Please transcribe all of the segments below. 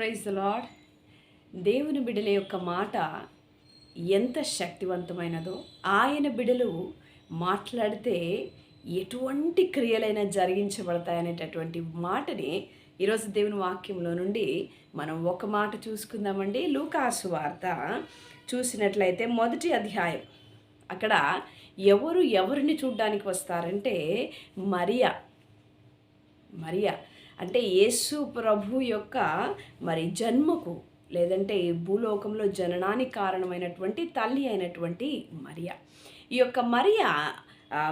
Praise lord దేవుని బిడల యొక్క మాట ఎంత శక్తివంతమైనదో ఆయన బిడలు మాట్లాడితే ఎటువంటి క్రియలైనా జరిగించబడతాయనేటటువంటి మాటని ఈరోజు దేవుని వాక్యంలో నుండి మనం ఒక మాట చూసుకుందామండి. లూకాసు వార్త చూసినట్లయితే మొదటి అధ్యాయం. అక్కడ ఎవరు ఎవరిని చూడ్డానికి వస్తారంటే మరియా మరియా. అంటే యేసు ప్రభు యొక్క మరి జన్మకు లేదంటే భూలోకంలో జననానికి కారణమైనటువంటి తల్లి అయినటువంటి మరియా. ఈ యొక్క మరియా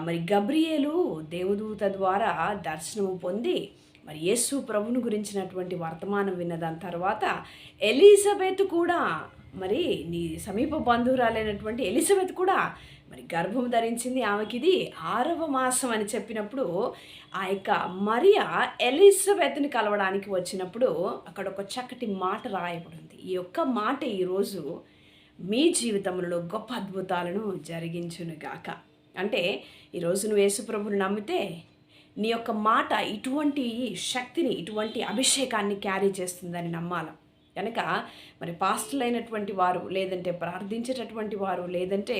మరి గబ్రియేలు దేవదూత ద్వారా దర్శనము పొంది మరి యేసు ప్రభుని గురించినటువంటి వర్తమానం విన్న దాని తర్వాత ఎలిజబెత్ కూడా మరి నీ సమీప బంధువురాలైనటువంటి ఎలిజబెత్ కూడా మరి గర్భం ధరించింది ఆమెకి ఇది ఆరవ మాసం అని చెప్పినప్పుడు ఆ యొక్క మరియా ఎలిజబెత్ని కలవడానికి వచ్చినప్పుడు అక్కడ ఒక చక్కటి మాట రాయబడింది. ఈ యొక్క మాట ఈరోజు మీ జీవితంలో గొప్ప అద్భుతాలను జరిగించునుగాక అంటే ఈరోజు నువ్వు యేసుప్రభుని నమ్మితే నీ యొక్క మాట ఇటువంటి శక్తిని ఇటువంటి అభిషేకాన్ని క్యారీ చేస్తుందని నమ్మాలి. కనుక మరి పాస్టల్ అయినటువంటి వారు లేదంటే ప్రార్థించేటటువంటి వారు లేదంటే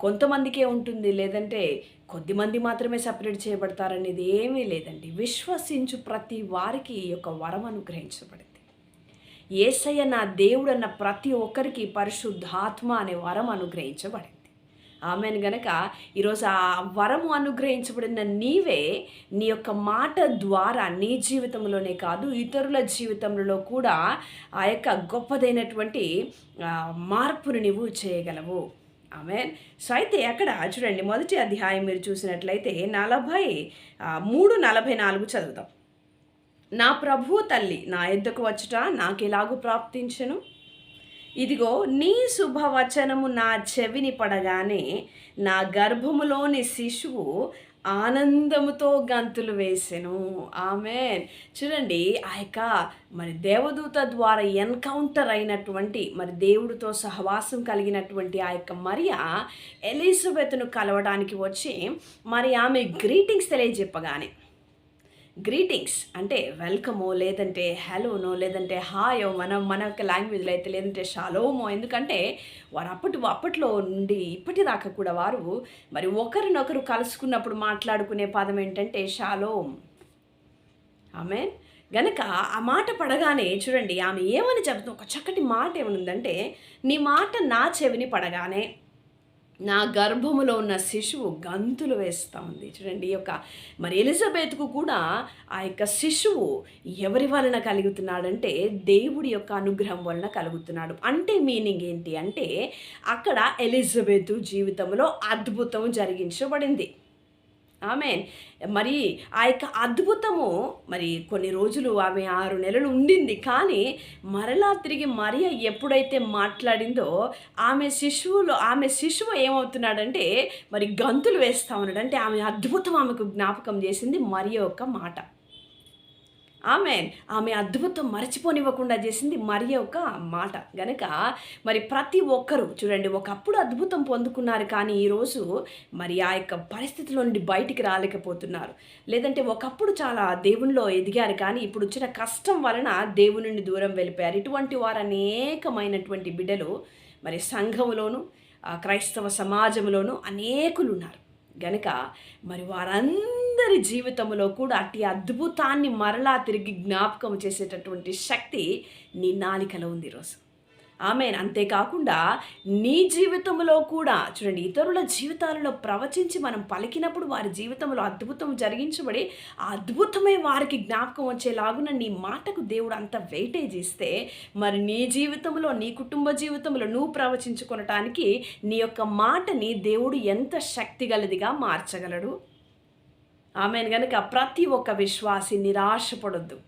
కొంతమందికే ఉంటుంది. లేదంటే కొద్దిమంది మాత్రమే సపరేట్ చేయబడతారనేది ఏమీ లేదండి. విశ్వసించు ప్రతి వారికి ఈ యొక్క వరం అనుగ్రహించబడింది. ఏసయ్య నా దేవుడు అన్న ప్రతి ఒక్కరికి పరిశుద్ధాత్మ అనే వరం అనుగ్రహించబడింది. ఆమెను గనక ఈరోజు ఆ వరము అనుగ్రహించబడిన నీవే నీ యొక్క మాట ద్వారా నీ జీవితంలోనే కాదు ఇతరుల జీవితంలో కూడా ఆ యొక్క గొప్పదైనటువంటి మార్పును నువ్వు చేయగలవు. ఆమె సో అయితే అక్కడ చూడండి మొదటి అధ్యాయం మీరు చూసినట్లయితే నలభై మూడు నలభై నాలుగు చదువుతాం నా ప్రభు తల్లి నా ఎద్దకు వచ్చుట నాకెలాగు ప్రాప్తించను? ఇదిగో నీ శుభవచనము నా చెవిని పడగానే నా గర్భములోని శిశువు ఆనందముతో గంతులు వేసెను. ఆమె చూడండి ఆ యొక్క మరి దేవదూత ద్వారా ఎన్కౌంటర్ అయినటువంటి మరి దేవుడితో సహవాసం కలిగినటువంటి ఆ యొక్క మరియా ఎలిజబెత్ను కలవడానికి వచ్చి మరి ఆమె గ్రీటింగ్స్ తెలియజెప్పగానే గ్రీటింగ్స్ అంటే వెల్కమో లేదంటే హలోనో లేదంటే హాయో మనం మన యొక్క లాంగ్వేజ్లో అయితే లేదంటే షాలోమో. ఎందుకంటే వారు అప్పటి అప్పట్లో నుండి ఇప్పటిదాకా కూడా వారు మరి ఒకరినొకరు కలుసుకున్నప్పుడు మాట్లాడుకునే పదం ఏంటంటే షాలోమ్. ఆమె గనక ఆ మాట పడగానే చూడండి ఆమె ఏమని చెబుతుంది ఒక చక్కటి మాట ఏమనుందంటే నీ మాట నా చెవిని పడగానే నా గర్భములో ఉన్న శిశువు గంతులు వేస్తూ ఉంది. చూడండి ఈ యొక్క మరి ఎలిజబెత్కు కూడా ఆ యొక్క శిశువు ఎవరి వలన కలుగుతున్నాడంటే దేవుడి యొక్క అనుగ్రహం వలన కలుగుతున్నాడు. అంటే మీనింగ్ ఏంటి అంటే అక్కడ ఎలిజబెత్ జీవితంలో అద్భుతం జరిగించబడింది. ఆమె మరి ఆ యొక్క అద్భుతము మరి కొన్ని రోజులు ఆమె ఆరు నెలలు ఉండింది. కానీ మరలా తిరిగి మరియ ఎప్పుడైతే మాట్లాడిందో ఆమె శిశువులో ఆమె శిశువు ఏమవుతున్నాడంటే మరి గంతులు వేస్తా ఉన్నాడు. అంటే ఆమె అద్భుతం ఆమెకు జ్ఞాపకం చేసింది మరియ యొక్క మాట. ఆమె ఆమె అద్భుతం మరచిపోనివ్వకుండా చేసింది మరి ఒక మాట. గనక మరి ప్రతి ఒక్కరూ చూడండి ఒకప్పుడు అద్భుతం పొందుకున్నారు కానీ ఈరోజు మరి ఆ యొక్క పరిస్థితిలో నుండి బయటికి రాలేకపోతున్నారు. లేదంటే ఒకప్పుడు చాలా దేవునిలో ఎదిగారు కానీ ఇప్పుడు వచ్చిన కష్టం వలన దేవుని నుండి దూరం వెళ్ళిపోయారు. ఇటువంటి వారు అనేకమైనటువంటి బిడ్డలు మరి సంఘములోను క్రైస్తవ సమాజంలోను అనేకులు ఉన్నారు. గనక మరి వారందరూ జీవితంలో కూడా అట్టి అద్భుతాన్ని మరలా తిరిగి జ్ఞాపకం చేసేటటువంటి శక్తి నీ నాలికలో ఉంది ఈరోజు ఆమె అంతేకాకుండా నీ జీవితంలో కూడా చూడండి ఇతరుల జీవితాలలో ప్రవచించి మనం పలికినప్పుడు వారి జీవితంలో అద్భుతం జరిగించబడి ఆ అద్భుతమే వారికి జ్ఞాపకం వచ్చేలాగున నీ మాటకు దేవుడు అంత వెయిటేజ్ ఇస్తే మరి నీ జీవితంలో నీ కుటుంబ జీవితంలో నువ్వు ప్రవచించుకొనటానికి నీ యొక్క మాటని దేవుడు ఎంత శక్తిగలదిగా మార్చగలడు? ఆమె కనుక ప్రతి ఒక్క విశ్వాసి నిరాశపడొద్దు.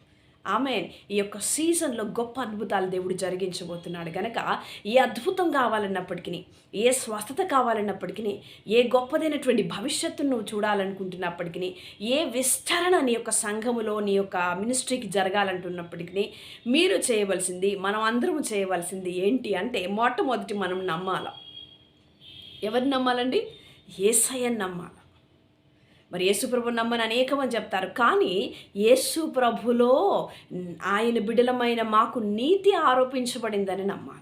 ఆమె ఈ యొక్క సీజన్లో గొప్ప అద్భుతాలు దేవుడు జరిగించబోతున్నాడు. గనక ఏ అద్భుతం కావాలన్నప్పటికీ ఏ స్వస్థత కావాలన్నప్పటికీ ఏ గొప్పదైనటువంటి భవిష్యత్తును నువ్వు చూడాలనుకుంటున్నప్పటికీ ఏ విస్తరణ నీ యొక్క సంఘములో నీ యొక్క మినిస్ట్రీకి జరగాలంటున్నప్పటికీ మీరు చేయవలసింది మనం అందరం చేయవలసింది ఏంటి అంటే మొట్టమొదటి మనం నమ్మాల. ఎవరిని నమ్మాలండి? ఏసయ్యని నమ్మాలి. మరి యేసు ప్రభు నమ్మని అనేక మంది చెప్తారు. కానీ యేసు ప్రభులో ఆయన బిడలమైన మాకు నీతి ఆరోపించబడిందని నమ్మాలి.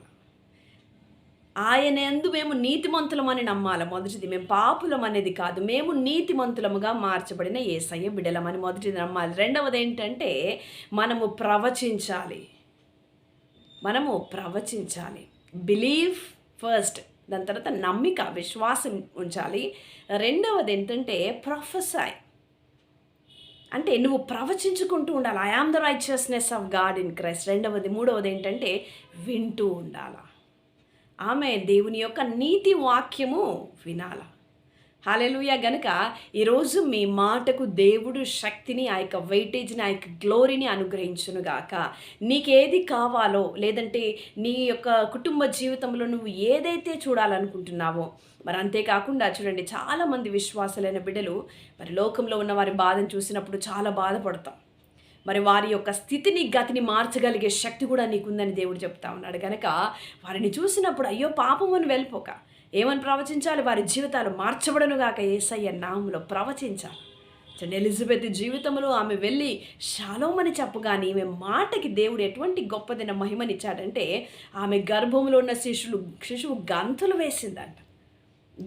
ఆయన ఎందు మేము నీతిమంతులమని నమ్మాలి. మొదటిది మేము పాపులం అనేది కాదు మేము నీతిమంతులముగా మార్చబడిన ఏసయ్య బిడలమని మొదటిది నమ్మాలి. రెండవది ఏంటంటే మనము ప్రవచించాలి. మనము ప్రవచించాలి. బిలీవ్ ఫస్ట్ దాని తర్వాత నమ్మిక విశ్వాసం ఉంచాలి. రెండవది ఏంటంటే ప్రొఫెసాయ్ అంటే నువ్వు ప్రవచించుకుంటూ ఉండాలి. I am the righteousness of God in Christ రెండవది మూడవది ఏంటంటే వింటూ ఉండాలా. ఆమె దేవుని యొక్క నీతి వాక్యము వినాల. హాలెలుయ. గనుక ఈరోజు మీ మాటకు దేవుడు శక్తిని ఆ యొక్క వెయిటేజ్ని ఆ యొక్క గ్లోరీని అనుగ్రహించునుగాక నీకేది కావాలో లేదంటే నీ యొక్క కుటుంబ జీవితంలో నువ్వు ఏదైతే చూడాలనుకుంటున్నావో మరి అంతేకాకుండా చూడండి చాలామంది విశ్వాసాలైన బిడ్డలు మరి లోకంలో ఉన్న వారి బాధను చూసినప్పుడు చాలా బాధపడతాం. మరి వారి యొక్క స్థితిని గతిని మార్చగలిగే శక్తి కూడా నీకుందని దేవుడు చెప్తా ఉన్నాడు. కనుక వారిని చూసినప్పుడు అయ్యో పాపమని వెళ్ళిపోక. ఏమని ప్రవచించాలి? వారి జీవితాలు మార్చబడనుగాక ఏసయ్య నామంలో ప్రవచించాలి. చూడండి ఎలిజబెత్ జీవితంలో ఆమె వెళ్ళి శాలోమని చెప్పగానే ఈమె మాటకి దేవుడు ఎటువంటి గొప్పదిన మహిమనిచ్చాడంటే ఆమె గర్భంలో ఉన్న శిష్యులు శిశువు గంతులు వేసిందంట.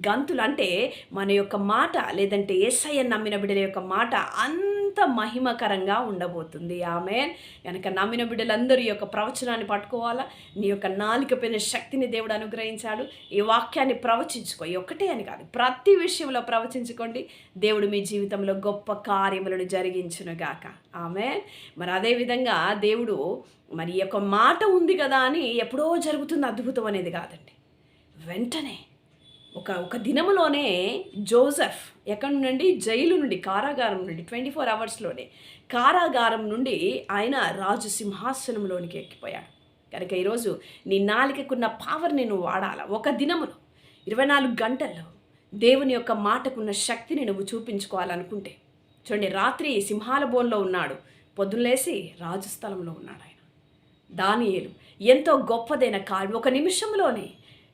గంతులు అంటే మన యొక్క మాట లేదంటే ఏసయ్య నమ్మిన బిడ్డల యొక్క మాట అంత మహిమకరంగా ఉండబోతుంది. ఆమె కనుక నమ్మిన బిడ్డలందరూ ఈ యొక్క ప్రవచనాన్ని పట్టుకోవాలా? నీ యొక్క నాలికపైన శక్తిని దేవుడు అనుగ్రహించాడు. ఈ వాక్యాన్ని ప్రవచించుకో. ఈ ఒక్కటే అని కాదు ప్రతి విషయంలో ప్రవచించుకోండి. దేవుడు మీ జీవితంలో గొప్ప కార్యములను జరిగించునుగాక ఆమె మరి అదేవిధంగా దేవుడు మరి ఈ యొక్క మాట ఉంది కదా అని ఎప్పుడో జరుగుతుంది అద్భుతం అనేది కాదండి. వెంటనే ఒక ఒక దినములోనే జోసెఫ్ ఎక్కడి నుండి జైలు నుండి కారాగారం నుండి ట్వంటీ ఫోర్ అవర్స్లోనే కారాగారం నుండి ఆయన రాజు సింహాసనంలోనికి ఎక్కిపోయాడు. కనుక ఈరోజు నీ నాలికకున్న పవర్ని నువ్వు వాడాల. ఒక దినములో ఇరవై నాలుగు గంటల్లో దేవుని యొక్క మాటకున్న శక్తిని నువ్వు చూపించుకోవాలనుకుంటే చూడండి రాత్రి సింహాల బోన్లో ఉన్నాడు. పొద్దులేసి రాజు స్థలంలో ఉన్నాడు ఆయన. దానియేలు ఎంతో గొప్పదైన కార్యం. ఒక నిమిషంలోనే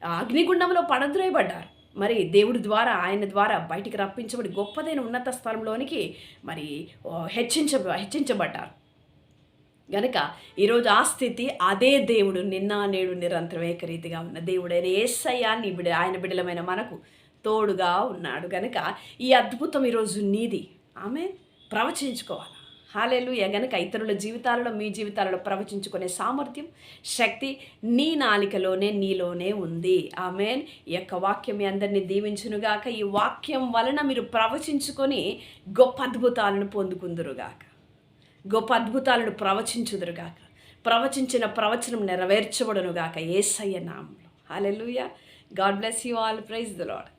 అగ్నిగుండంలో పడద్రోయబడ్డారు. మరి దేవుడి ద్వారా ఆయన ద్వారా బయటికి రప్పించబడి గొప్పదైన ఉన్నత స్థలంలోనికి మరి హెచ్చించ హెచ్చించబడ్డారు. గనక ఈరోజు ఆ స్థితి అదే దేవుడు నిన్న నేడు నిరంతరం ఏకరీతిగా ఉన్న దేవుడైన ఏసయ్యాన్ని బిడ ఆయన బిడలమైన మనకు తోడుగా ఉన్నాడు. గనక ఈ అద్భుతం ఈరోజు నీది. ఆమె ప్రవచించుకోవాలి? హాలేలు గనక ఇతరుల జీవితాలలో మీ జీవితాలలో ప్రవచించుకునే సామర్థ్యం శక్తి నీ నాలికలోనే నీలోనే ఉంది. ఆమెన్. ఈ యొక్క వాక్యం మీ అందరినీ దీవించునుగాక. ఈ వాక్యం వలన మీరు ప్రవచించుకొని గొప్ప అద్భుతాలను పొందుకుందురుగాక. గొప్ప అద్భుతాలను ప్రవచించుదురుగాక. ప్రవచించిన ప్రవచనం నెరవేర్చబడునుగాక. ఏసయ్య నామంలో. Hallelujah. God bless you all. Praise the Lord